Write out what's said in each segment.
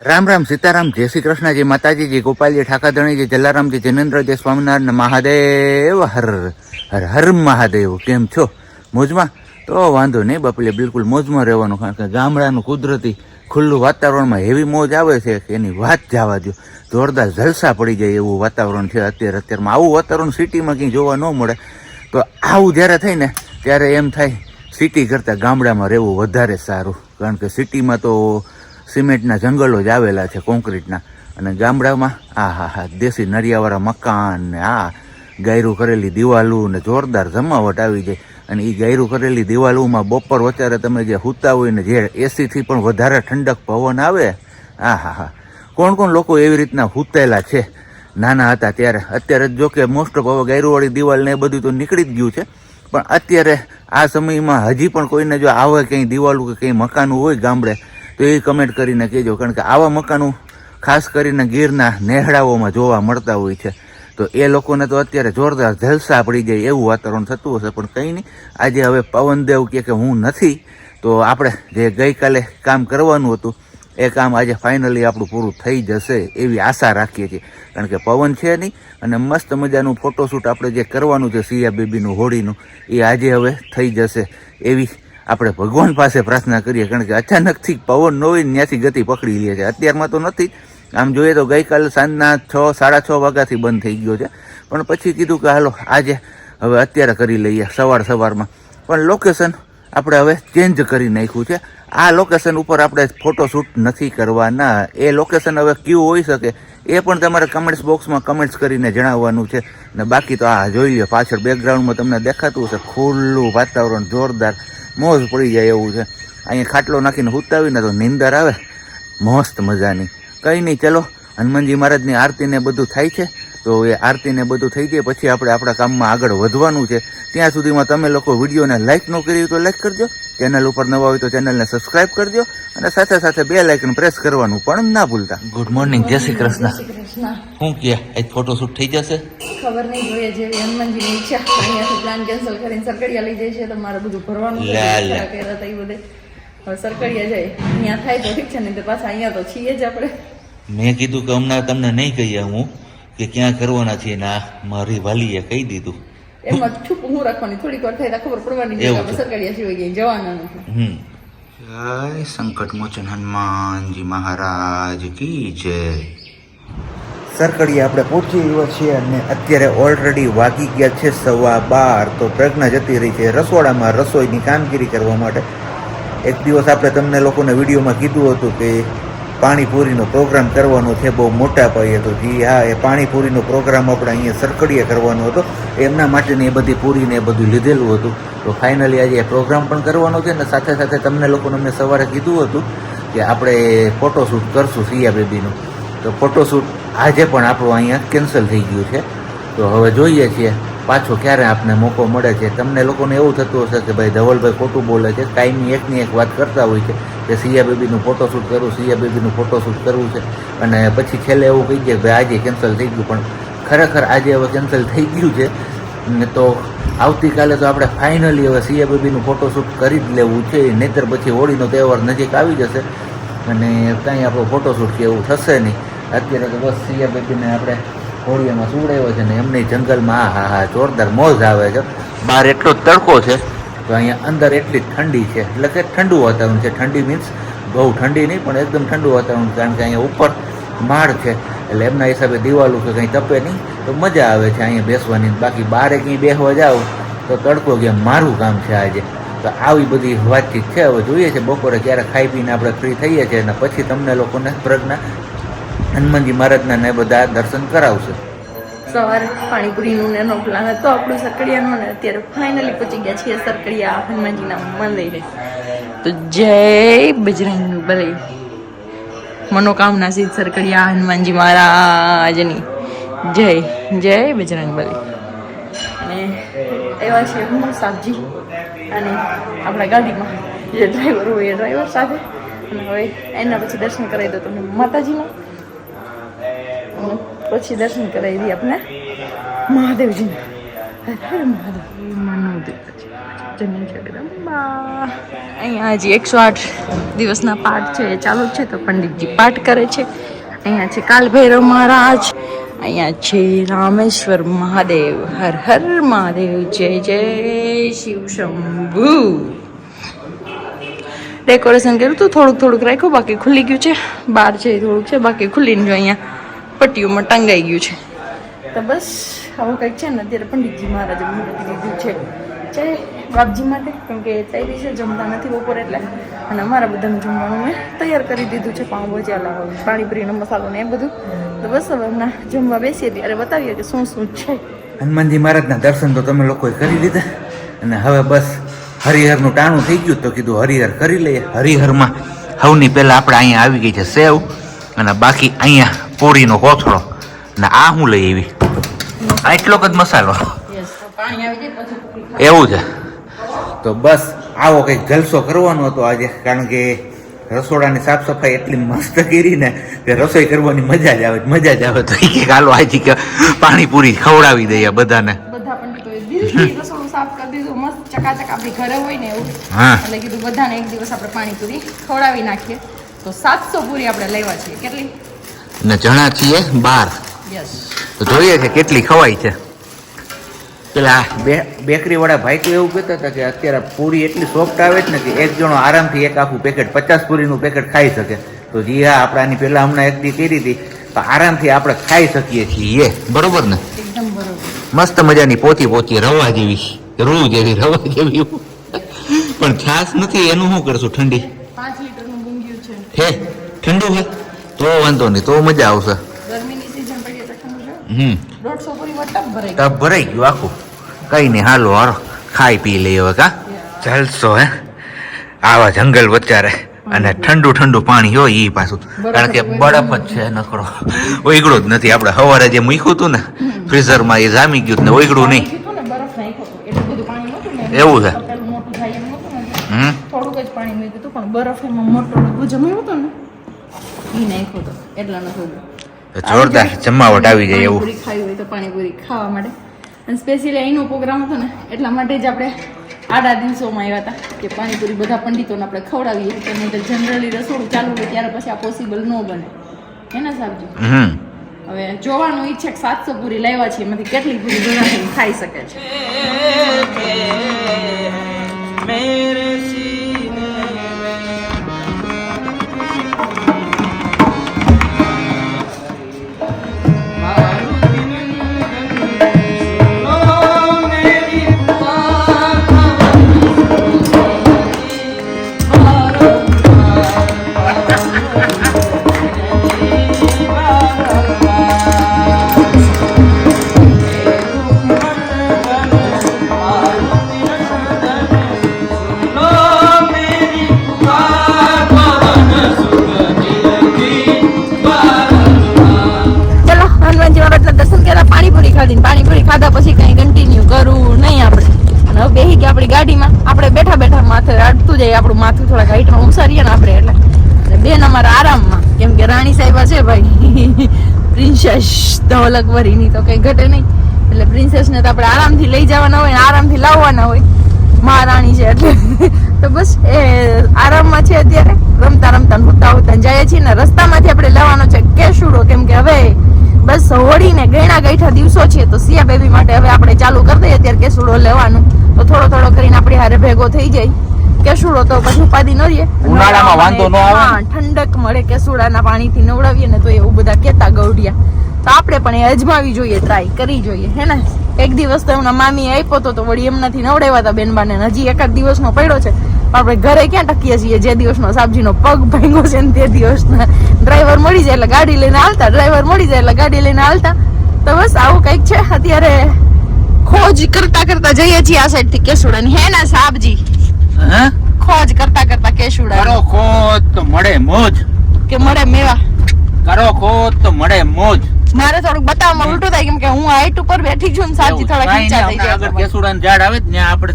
રામ રામ સીતારામ, જય શ્રી કૃષ્ણ, જય માતાજી, જય ગોપાલજી ઠાકાધણી જય જલારામ, જય જિનેન્દ્ર, જય સ્વામિનારાયણ મહાદેવ, હર હર હર મહાદેવ. કેમ છો? મોજમાં? તો વાંધો નહીં બાપલે, બિલકુલ મોજમાં રહેવાનું, કારણ કે ગામડાનું કુદરતી ખુલ્લું વાતાવરણમાં એવી મોજ આવે છે કે એની વાત જવા દો જોરદાર જલસા પડી જાય એવું વાતાવરણ છે. અત્યારે અત્યારમાં આવું વાતાવરણ સિટીમાં કંઈ જોવા ન મળે. તો આવું જ્યારે થાય ને, ત્યારે એમ થાય, સિટી કરતાં ગામડામાં રહેવું વધારે સારું. કારણ કે સિટીમાં તો સિમેન્ટના જંગલો જ આવેલા છે કોન્ક્રીટના અને ગામડામાં, આ હા હા દેશી નરિયાવાળા મકાન ને આ ગાયરું કરેલી દિવાલું ને જોરદાર જમાવટ આવી જાય અને એ ગાયરું કરેલી દિવાલોમાં બપોર વચારે તમે જે સૂતા હોય ને જે એસીથી પણ વધારે ઠંડક પવન આવે, આ હા હા કોણ કોણ લોકો એવી રીતના સૂતેલા છે? નાના હતા ત્યારે. અત્યારે જો કે મોસ્ટ ઓફ હવે ગાયરુવાળી દિવાલ ને એ બધું તો નીકળી જ ગયું છે. પણ અત્યારે આ સમયમાં હજી પણ કોઈને જો આવે કંઈ દિવાલું કે કંઈ મકાનું હોય ગામડે તો એ કમેન્ટ કરીને કહેજો, કારણ કે આવા મકાનો ખાસ કરીને ગીરના નેહડાઓમાં જોવા મળતા હોય છે. તો એ લોકોને તો અત્યારે જોરદાર જલસા પડી જાય એવું વાતાવરણ થતું હશે, પણ કંઈ નહીં. આજે હવે પવનદેવ કહે કે હું નથી. તો આપણે જે ગઈકાલે કામ કરવાનું હતું, એ કામ આજે ફાઇનલી આપણું પૂરું થઈ જશે એવી આશા રાખીએ છીએ. કારણ કે પવન છે નહીં, અને મસ્ત મજાનું ફોટોશૂટ આપણે જે કરવાનું છે સિયા બેબીનું હોળીનું, એ આજે હવે થઈ જશે એવી આપણે ભગવાન પાસે પ્રાર્થના કરીએ, કારણ કે અચાનકથી પવન ન હોય ત્યાંથી ગતિ પકડી લે છે. અત્યારમાં તો નથી. આમ જોઈએ તો ગઈકાલે સાંજના છ, સાડા છ વાગ્યાથી બંધ થઈ ગયો છે. પણ પછી કીધું કે હાલો, આજે હવે અત્યારે કરી લઈએ, સવાર સવારમાં. પણ લોકેશન આપણે હવે ચેન્જ કરી નાખ્યું છે. આ લોકેશન ઉપર આપણે ફોટોશૂટ નથી કરવાના. એ લોકેશન હવે ક્યુ હોઈ શકે? એ પણ તમારે કમેન્ટ્સ બોક્સમાં કમેન્ટ્સ કરીને જણાવવાનું છે. ને બાકી તો આ જોઈ લો પાછળ બેકગ્રાઉન્ડમાં તમને દેખાતું હશે. ખુલ્લું વાતાવરણ, જોરદાર. મોજ પડી જાય એવું છે. અહીંયા ખાટલો નાખીને હુતાવીને તો નીંદર આવે. મસ્ત મજાની. કંઈ નહીં, ચલો. હનુમાનજી મહારાજની આરતીને બધું થાય છે. તો એ આરતીને બધું થઈ જાય, પછી આપણે આપણા કામમાં આગળ વધવાનું છે. ત્યાં સુધીમાં તમે લોકો વિડીયોને લાઇક ન કરી તો લાઇક કરજો. ચેનલ ઉપર નવા હોય તો ચેનલને સબસ્ક્રાઇબ દો અને સાથે સાથે બે લાઇકન પ્રેસ કરવાનું પણ ના ભૂલતા. ગુડ મોર્નિંગ જય શ્રી કૃષ્ણ. શું કે આજ ફોટોશૂટ થઈ જશે? ખબર નહીં જોઈએ જેવી હનુમાનજીની ઈચ્છા. અહીંયાથી પ્લાન કેન્સલ કરીને સરકડિયા લઈ જાય છે તો મારે બધું ભરવાનું કર્યા હતા એ બધે. હવે સરકડિયા જાય. અહીંયા થાય તો ઠીક છે નહીં તો પાછા અહીંયા તો છીએ જ આપણે. મેં કીધું કે હમણાં તમને નહીં કહીએ હું કે ક્યાં કરવાના છીએ ના મારી વાલીએ કહી દીધું. એમાં છૂપ હું રાખવાની થોડીક વાર થાય ખબર પડવાની. સરકડિયા સિવાય ક્યાંય જવાના નથી. હમ. જય સંકટ મોચન હનુમાનજી મહારાજ કી જય. સરકડી આપણે પહોંચી ગયા છીએ અને અત્યારે ઓલરેડી વાગી ગયા છે સવા બાર તો પ્રજ્ઞા જતી રહી છે રસોડામાં રસોઈની કામગીરી કરવા માટે. એક દિવસ આપણે તમને લોકોને વિડીયોમાં કીધું હતું કે પાણીપુરીનો પ્રોગ્રામ કરવાનો છે, બહુ મોટા પાયે તો જી હા, એ પાણીપુરીનો પ્રોગ્રામ આપણે અહીંયા સરકડીએ કરવાનો હતો. એમના માટેની એ બધી પૂરીને એ બધું લીધેલું હતું. તો ફાઇનલી આજે એ પ્રોગ્રામ પણ કરવાનો છે ને સાથે સાથે તમને લોકોને મેં સવારે કીધું હતું કે આપણે ફોટોશૂટ કરશું સિયા બેબીનું. તો ફોટોશૂટ આજે પણ આપણું અહીંયા કેન્સલ થઈ ગયું છે. તો હવે જોઈએ છીએ પાછો ક્યારે આપને મોકો મળે છે. તમને લોકોને એવું થતું હશે કે ભાઈ ધવલભાઈ ખોટું બોલે છે ટાઈમની એકની એક વાત કરતા હોય છે. કે સિયા બેબીનું ફોટોશૂટ કરવું સિયા બેબીનું ફોટોશૂટ કરવું છે. અને પછી છેલ્લે એવું કહી દે કે આજે કેન્સલ થઈ ગયું, પણ ખરેખર આજે હવે કેન્સલ થઈ ગયું છે. ને તો આવતીકાલે તો આપણે ફાઇનલી હવે સિયા બેબીનું ફોટોશૂટ કરી જ લેવું છે, નહીંતર પછી હોળીનો તહેવાર નજીક આવી જશે. અને કાંઈ આપણો ફોટોશૂટ કે એવું થશે નહીં. અત્યારે તો બસ સિયા બેબીને આપણે હોળીયામાં સુવડાવ્યો છે ને એમની જંગલમાં હા હા જોરદાર મોજ આવે છે. બહાર એટલો તડકો છે. તો અહીંયા અંદર એટલી ઠંડી છે. એટલે કે ઠંડુ વાતાવરણ છે. ઠંડી મીન્સ બહુ ઠંડી નહીં, પણ એકદમ ઠંડુ વાતાવરણ કારણ કે અહીંયા ઉપર માળ છે. એટલે એમના હિસાબે દિવાલો કે કંઈ તપે નહીં. તો મજા આવે છે અહીંયા બેસવાની. બાકી બારે કંઈ બેસવા જાઓ તો તડકો કે મારું કામ છે આજે. તો આવી બધી વાતચીત છે. હવે જોઈએ છે બપોરે ક્યારે ખાઈ પીને આપણે ફ્રી થઈએ છીએ અને પછી તમને લોકોને પ્રજ્ઞા હનુમાનજી મહારાજના ને બધા દર્શન કરાવશે. સવારે પાણીપુરીનું ને એનો પ્લાન હતો આપણું સરકડિયાનો ને અત્યારે ફાઇનલી પહોંચી ગયા છીએ સરકડિયા હનુમાનજીના મંદિરે. તો જય બજરંગ બલી. મનોકામના સિદ્ધ સરકડિયા હનુમાનજી મહારાજની. જય જય બજરંગ બલી. અને એવા છે હું સાબજી અને આપણા ગાડીમાં જે ડ્રાઈવર હોય એ ડ્રાઈવર સાથે. અને હવે એના પછી દર્શન કરાવી દો તમને માતાજીના. પછી દર્શન કરાવી દઈએ આપણે. મહાદેવજીને. હર મહાદેવ. અહીંયા હજી એકસો આઠ દિવસના પાઠ છે, એ ચાલુ છે, તો પંડિતજી પાઠ કરે છે. અહીંયા છે કાલભૈરવ મહારાજ, અહીંયા છે રામેશ્વર મહાદેવ. હર હર મહાદેવ, જય જય શિવ શંભુ. ડેકોરેશન કર્યું હતું થોડુંક થોડુંક રાખ્યું, બાકી ખુલી ગયું છે. બહાર છે થોડુંક છે, બાકી ખુલ્લી જો અહીંયા પટ્ટીઓમાં ટંગાઈ ગયું છે. તો બસ આવું કંઈક છે ને અત્યારે પંડિતજી મહારાજે મૂકી દીધું છે. જય બાપજી માટે કેમ કે તૈયારી છે જમતા નથી બપોર એટલે. અને અમારા બધાનું જમવાનું મેં તૈયાર કરી દીધું છે પાઉં ભજીયા પાણીપુરીનો મસાલો ને એ બધું. તો બસ હવે હમણાં જમવા બેસીએ ત્યારે બતાવીએ કે શું શું છે. હનુમાનજી મહારાજના દર્શન તો તમે લોકોએ કરી લીધા. અને હવે બસ હરિહરનું ટાણું થઈ ગયું તો કીધું હરિહર કરી લઈએ. હરિહરમાં સૌની પહેલાં આપણે અહીંયા આવી ગઈ છે સેવ. અને બાકી અહીંયા પૂરીનો કોથળો ને આ હું લઈ આવી. આ એટલો જ મસાલો. પાણી આવી જાય પછી એવું છે. તો બસ આવો કંઈક જલસો કરવાનો હતો આજે કારણ કે રસોડાની સાફ સફાઈ એટલી મસ્ત કરી ને કે રસોઈ કરવાની મજા જ આવે મજા જ આવે તો કે હાલો આજે કે પાણીપુરી ખવડાવી દઈએ બધાને. બધા પંડિતોએ દિલથી રસોડું સાફ કરી દીધું મસ્ત ચકાચક આપણી ઘરે હોય ને એવું. હા. એટલે કીધું બધાને એક દિવસ આપણે પાણીપુરી ખવડાવી નાખીએ. તો સાતસો પૂરી આપણે લેવા છીએ. કેટલી? ને જણા છીએ બાર. તો જોઈએ છે કેટલી ખવાય છે. પેલા બે બેકરી વાળા ભાઈ તો એવું કહેતા હતા કે અત્યારે પૂરી એટલી સોફ્ટ આવે છે ને કે એક જણો આરામથી એક આખું પેકેટ પચાસ પૂરીનું પેકેટ ખાઈ શકે. તો જી હા આપણે આની પહેલાં હમણાં એક દી કરી હતી. તો આરામથી આપણે ખાઈ શકીએ છીએ. બરોબર ને? મસ્ત મજાની પોતી પોતી રવા જેવી રૂ જેવી રવા જેવી. પણ છાસ નથી એનું શું કરશું ઠંડી? પાંચ લીટરનું છે. હે ઠંડુ હે? તો વાંધો નહીં તો મજા આવશે. હમ. ટપ ભરાઈ ગયું આખું. કઈ નહીં હાલો હારો ખાઈ પી લઈએ હવે કા? ચાલશો હે? આવા જંગલ વચ્ચારે અને ઠંડુ ઠંડુ પાણી હોય એ પાછું. કારણ કે બરફ જ છે નકરો ઓઈગળું જ નથી. આપણે સવારે જે મૂક્યું હતું ને ફ્રીઝરમાં એ જામી ગયું ને ઓઈગળું નહીં. એવું છે? હમ. થોડુંક જ પાણી મૂક્યું હતું પણ બરફ એમાં મોટો જમાયું હતું ને. એ નાખ્યો હતો એટલા નતું જોરદાર જમાવટ આવી જાય એવું. ખાવી હોય તો પાણીપુરી ખાવા માટે. અને સ્પેશિયલી અહીંનો પ્રોગ્રામ હતો ને એટલા માટે જ આપણે આડા દિવસોમાં આવ્યા હતા કે પાણીપુરી બધા પંડિતોને આપણે ખવડાવીએ. કે નહીં તો જનરલી રસોડું ચાલુ હોય ત્યારે પછી આ પોસિબલ ન બને. હે ને સાહેબજી? હવે જોવાનું ઈચ્છે કે સાતસો પૂરી લાવ્યા છે એમાંથી કેટલી પૂરી બધા ખાઈ શકે છે. અડતું જાય, આપણું માથું થોડાક હાઈટમાં ઉસારીએ ને આપણે એટલે. બેન અમારા આરામમાં, કેમ કે રાણી સાહેબા છે ભાઈ. પ્રિન્સેસ ધવલક વરીની તો કંઈ ઘટે નહીં. એટલે પ્રિન્સેસને તો આપણે આરામથી લઈ જવાના હોય આરામથી લાવવાના હોય. મહારાણી છે એટલે. તો બસ એ આરામમાં છે અત્યારે. રમતા રમતા હુતા હુતા જઈએ છીએ ને રસ્તામાંથી આપણે લેવાનો છે કેસુડો. કેમ કે હવે બસ હોળીને ગયણા ગઈઠા દિવસો છે તો સિયા બેબી માટે હવે આપણે ચાલુ કરી દઈએ અત્યારે કેસુડો લેવાનું. તો થોડો થોડો કરીને આપણી હારે ભેગો થઈ જાય. કેસુડો તો પછી ઉપાધિ ન રહીએ ઉનાળામાં વાંધો ન આવે. હા ઠંડક મળે કેસુડાના પાણીથી નવડાવીએ ને તો એવું બધા કેતા ગૌડિયા તો આપણે પણ એ અજમાવી જોઈએ ટ્રાય કરી જોઈએ હે ને? એક દિવસ તો એમના મામી આપ્યો તો તો વળી એમનાથી નવડાવ્યા હતા બેનબાને હજી એકાદ દિવસનો પડ્યો છે. આપણે ઘરે ક્યાં ટકીએ છીએ જે દિવસનો સાબજીનો પગ ભાંગો છે ને તે દિવસના? ડ્રાઈવર મળી જાય એટલે ગાડી લઈને હાલતા ડ્રાઈવર મળી જાય એટલે ગાડી લઈને હાલતા. તો બસ આવું કંઈક છે અત્યારે ખોજ કરતા કરતા જઈએ છીએ આ સાઈડથી કેસુડાની. હે ને સાબજી હે? ખોજ કરતા કરતા કેસુડા કરો ખોજ તો મળે મોજ. કે મળે મેવા. કરો ખોજ તો મળે મોજ. મારે થોડુંક બતાવવામાં ઉલટું થાય કેમ કે હું હાઈટ ઉપર બેઠી છું ને સાચી થોડા ખીચા થઈ જાય આગળ જાય કેસુડાનું ઝાડ આવે ને આપણે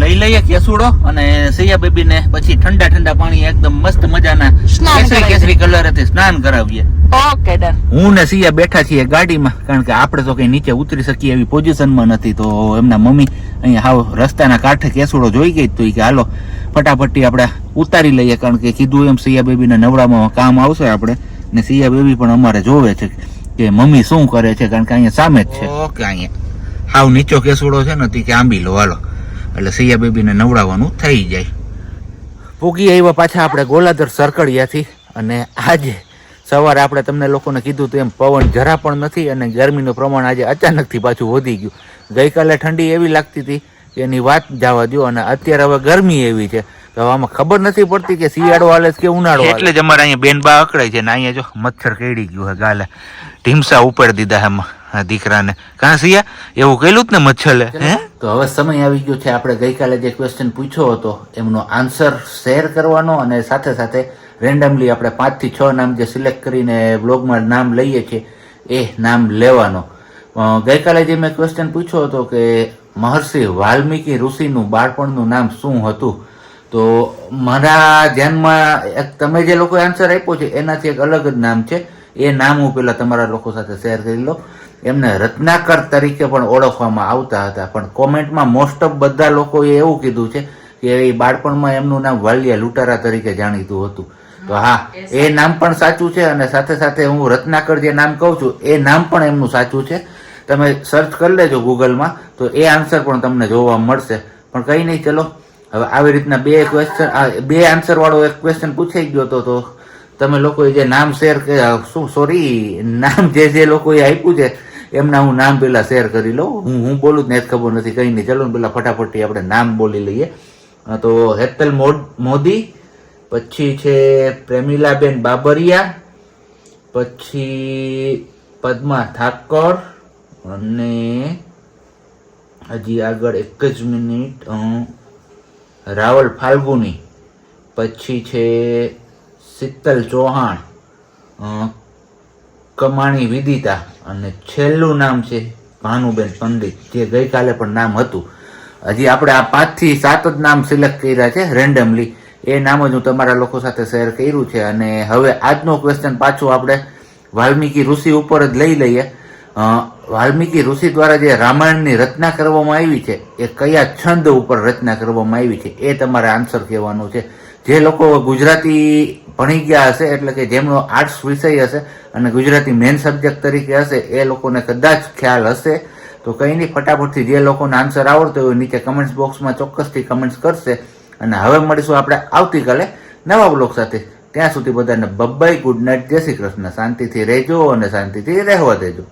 લઈ લઈએ કેસુડો અને સૈયા બેબી ને પછી ઠંડા ઠંડા પાણી એકદમ મસ્ત મજાના કેસરી કેસરી કલર હતી સ્નાન કરાવીએ. Okay done. હું ને સિયા બેઠા છીએ ગાડીમાં કારણ કે આપણે તો કઈ નીચે ઉતરી શકીએ એવી પોઝિશનમાં નથી તો એમના મમ્મી અહીંયા હાવ રસ્તાના કાંઠે કેસુડો જોઈ ગઈ તો કે હાલો ફટાફટી આપણે ઉતારી લઈએ. કારણ કે કીધું એમ સિયા બેબીને નવડામાં કામ આવશે આપણે ને સિયા બેબી પણ અમારે જોવે છે કે મમ્મી શું કરે છે કારણ કે અહીંયા સામે જ છે. ઓકે અહીંયા. હાવ નીચો કેસુડો છે ને તે કે આંબી લો હાલો. એટલે સિયા બેબીને નવડાવવાનું થઈ જાય. પૂગી આવ્યા પાછા આપણે ગોલાધર સરકડિયાથી અને આજે સવારે આપણે તમને લોકોને કીધું તો એમ પવન જરા પણ નથી અને ગરમીનું પ્રમાણ આજે અચાનકથી પાછું વધી ગયું. ગઈકાલે ઠંડી એવી લાગતી હતી કે એની વાત જવા દો અને અત્યારે હવે ગરમી એવી છે. તો આમાં ખબર નથી પડતી કે શિયાળો હાલે કે ઉનાળો એટલે જ અમારે અહીંયા બેન બા અકળાય છે ને અહીંયા જો મચ્છર કેડી ગયું હે ગાલે. ઢીમસા ઉપાડી દીધા એમાં દીકરાને. કાં સિયા એવું કહેલું જ ને મચ્છર હે? તો હવે સમય આવી ગયો છે. આપણે ગઈકાલે જે ક્વેશ્ચન પૂછ્યો હતો, એમનો આન્સર શેર કરવાનો અને સાથે સાથે રેન્ડમલી આપણે પાંચથી છ નામ જે સિલેક્ટ કરીને બ્લોગમાં નામ લઈએ છીએ, એ નામ લેવાનો. ગઈકાલે જે મેં ક્વેશ્ચન પૂછ્યો હતો કે મહર્ષિ વાલ્મીકી ઋષિનું બાળપણનું નામ શું હતું? તો મારા ધ્યાનમાં એક તમે જે લોકોએ આન્સર આપ્યો છે, એનાથી એક અલગ જ નામ છે. એ નામ હું પેલા તમારા લોકો સાથે શેર કરી લો એમને રત્નાકર તરીકે પણ ઓળખવામાં આવતા હતા પણ કોમેન્ટમાં મોસ્ટ ઓફ બધા લોકોએ એવું કીધું છે કે એ બાળપણમાં એમનું નામ વાલિયા લૂંટારા તરીકે જાણીતું હતું. તો હા એ નામ પણ સાચું છે અને સાથે સાથે હું રત્નાકર જે નામ કહું છું એ નામ પણ એમનું સાચું છે. તમે સર્ચ કરી લેજો ગૂગલમાં તો એ આન્સર પણ તમને જોવા મળશે. પણ કંઈ નહીં ચલો. હવે આવી રીતના બે ક્વેશ્ચન બે આન્સર વાળો એક ક્વેશ્ચન પૂછાઈ ગયો હતો તો તમે લોકોએ જે નામ શેર શું સોરી નામ જે જે લોકોએ આપ્યું છે, એમના હું નામ પેલા શેર કરી લઉં. હું હું બોલું જ ને ખબર નથી કઈ નહીં. ચલો ને પેલા ફટાફટથી આપણે નામ બોલી લઈએ. તો હેતલ મોદી, પછી છે પ્રેમિલાબેન બાબરિયા, પછી પદ્મા ઠાકોર, અને હજી આગળ એક જ મિનિટ રાવલ ફાલ્ગુની, પછી છે શીતલ ચૌહાણ કમાણી વિદિતા અને છેલ્લું નામ છે ભાનુબેન પંડિત, જે ગઈકાલે પણ નામ હતું. હજી આપણે આ પાંચથી સાત જ નામ સિલેક્ટ કર્યા છે રેન્ડમલી. એ નામ જ હું તમારા લોકો સાથે શેર કર્યું છે અને હવે આજનો ક્વેશ્ચન પાછું આપણે વાલ્મીકી ઋષિ ઉપર જ લઈ લઈએ. વાલ્મીકી ઋષિ દ્વારા જે રામાયણની રચના કરવામાં આવી છે, એ કયા છંદ ઉપર રચના કરવામાં આવી છે, એ તમારે આન્સર કહેવાનો છે. જે લોકો ગુજરાતી ભણી ગયા હશે, એટલે કે જેમનો આર્ટ્સ વિષય હશે અને ગુજરાતી મેન સબ્જેક્ટ તરીકે હશે, એ લોકોને કદાચ ખ્યાલ હશે. તો કંઈ નહીં, ફટાફટથી જે લોકોને આન્સર આવડતો હોય નીચે કમેન્ટ્સ બોક્સમાં ચોક્કસથી કમેન્ટ્સ કરશે. અને હવે મળીશું આપણે આવતીકાલે નવા બ્લોગ સાથે. ત્યાં સુધી બધાને બબ્બાઈ ગુડ નાઇટ જય શ્રી કૃષ્ણ. શાંતિથી રહેજો અને શાંતિથી રહેવા દેજો.